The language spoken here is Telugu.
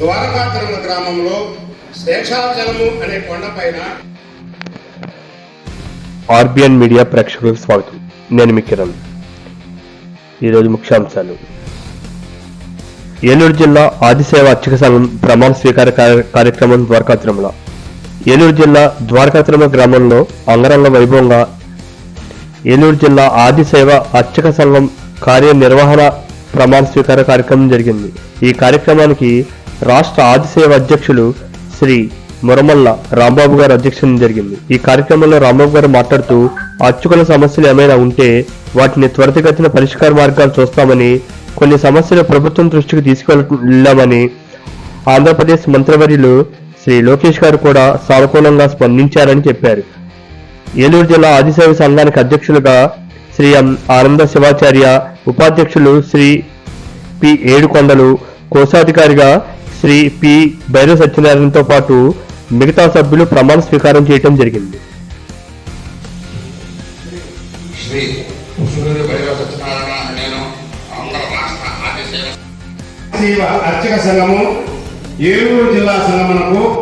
ద్వారకాతిరుమ గ్రామంలో శేషాచలము అనే కొండపైన ఆర్బిఎన్ మీడియా ప్రేక్షకులకు స్వాగతం. నేను మీ కిరణ్. ఈరోజు ముఖ్యాంశాలు. ఏలూరు జిల్లా ఆదిసేవ అర్చక సంఘం ప్రమాణ స్వీకార కార్యక్రమం ద్వారకా తిరుమల ఏలూరు జిల్లా ద్వారకా తిరుమల గ్రామంలో అంగరంగ వైభవంగా ఏలూరు జిల్లా ఆదిసేవ అర్చక సంఘం కార్యనిర్వహణ ప్రమాణ స్వీకార కార్యక్రమం జరిగింది. ఈ కార్యక్రమానికి రాష్ట్ర ఆదిసేవ అధ్యక్షులు శ్రీ మురమల్ల రాంబాబు గారు అధ్యక్షత జరిగింది. ఈ కార్యక్రమంలో రాంబాబు గారు మాట్లాడుతూ అర్చకుల సమస్యలు ఏమైనా ఉంటే వాటిని త్వరితగతిన పరిష్కార మార్గాలు చూస్తామని కొన్ని సమస్యలు ప్రభుత్వం దృష్టికి తీసుకెళ్ళామని ఆంధ్రప్రదేశ్ మంత్రివర్యులు శ్రీ లోకేష్ గారు కూడా సానుకూలంగా స్పందించారని చెప్పారు. ఏలూరు జిల్లా ఆదిసేవ సంఘానికి అధ్యక్షులుగా శ్రీ ఎం ఆనంద శివాచార్య ఉపాధ్యక్షులు శ్రీ పి ఏడుకొండలు కోశాధికారిగా శ్రీ పి భైరవ సత్యనారాయణతో పాటు మిగతా సభ్యులు ప్రమాణ స్వీకారం చేయటం జరిగింది. శ్రీ అర్చక సంఘము ఏలూరు జిల్లా సంఘమునకు